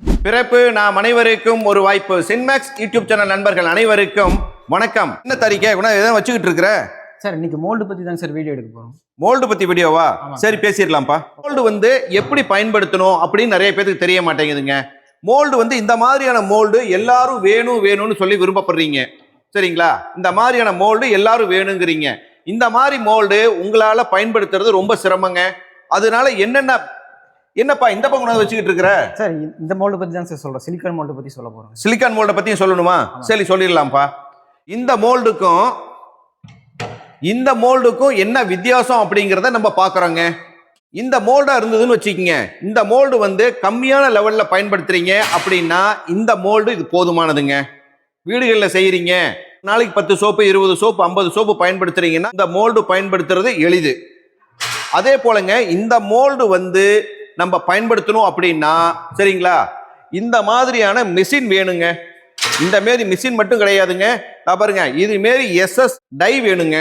பிறப்பு நாம் அனைவருக்கும் ஒரு வாய்ப்பு. சின்மேக்ஸ் யூடியூப் சேனல் நண்பர்கள் அனைவருக்கும் வணக்கம். என்ன உன எதாவது வச்சுக்கிட்டு இருக்கிற? சார் இன்னைக்கு மோல்டு பத்தி தாங்க சார் வீடியோ எடுக்க போறோம். மோல்டு பத்தி வீடியோவா. சரி பேசிடலாம்ப்பா. மோல்டு வந்து எப்படி பயன்படுத்தணும் அப்படின்னு நிறைய பேருக்கு தெரிய மாட்டேங்குதுங்க. மோல்டு வந்து இந்த மாதிரியான மோல்டு எல்லாரும் வேணும் வேணும்னு சொல்லி விருப்பப்படுறீங்க சரிங்களா? இந்த மாதிரியான மோல்டு எல்லாரும் வேணுங்கிறீங்க. இந்த மாதிரி மோல்டு உங்களால பயன்படுத்துறது ரொம்ப சிரமங்க. அதனால என்னென்ன என்னப்பா இந்த பக்கம் கொண்டாந்து வச்சுக்கிட்டு இருக்கிற? சார் இந்த- மோல்டு பத்தி தான் சார் சொல்றேன். சிலிக்கான் மோல்டு பத்தி சொல்ல போறோம். சிலிக்கான் மோல்டை பத்தியும் சொல்லணுமா. சரி சொல்லிடலாம்ப்பா. இந்த மோல்டுக்கும் இந்த மோல்டுக்கும் என்ன வித்தியாசம் அப்படிங்கிறத நம்ம பார்க்குறோங்க. இந்த மோல்டா இருந்ததுன்னு வச்சுக்கோங்க. இந்த மோல்டு வந்து கம்மியான லெவலில் பயன்படுத்துறீங்க அப்படின்னா இந்த மோல்டு இது போதுமானதுங்க. வீடுகளில் செய்கிறீங்க நாளைக்கு பத்து சோப்பு இருபது சோப்பு ஐம்பது சோப்பு பயன்படுத்துறீங்கன்னா இந்த மோல்டு பயன்படுத்துறது எளிது. அதே போலங்க இந்த மோல்டு வந்து நம்ம பயன்படுத்தணும் அப்படின்னா சரிங்களா? இந்த மாதிரியான மிஷின் வேணுங்க. இந்த மாரி மிஷின் மட்டும் கிடையாதுங்க. நான் பாருங்க இது மாரி எஸ்எஸ் டை வேணுங்க.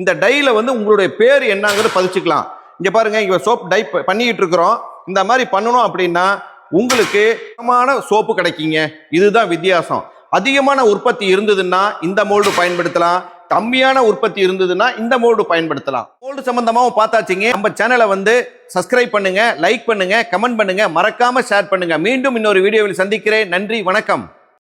இந்த டையில் வந்து உங்களுடைய பேர் என்னங்கிறத பதிச்சுக்கலாம். இங்கே பாருங்க இங்கே சோப் டை பண்ணிக்கிட்டு இருக்கிறோம். இந்த மாதிரி பண்ணணும் அப்படின்னா உங்களுக்கு சுத்தமான சோப்பு கிடைக்குங்க. இதுதான் வித்தியாசம். அதிகமான உற்பத்தி இருந்ததுன்னா இந்த மோல்டு பயன்படுத்தலாம். கம்மியான உற்பத்தி இருந்ததுன்னா இந்த மோடு பயன்படுத்தலாம். மோல்டு சம்பந்தமாவும் பார்த்தாச்சிங்க. நம்ம சேனலை வந்து சப்ஸ்கிரைப் பண்ணுங்க லைக் பண்ணுங்க கமெண்ட் பண்ணுங்க. மறக்காம ஷேர் பண்ணுங்க. மீண்டும் இன்னொரு வீடியோவில் சந்திக்கிறேன். நன்றி வணக்கம்.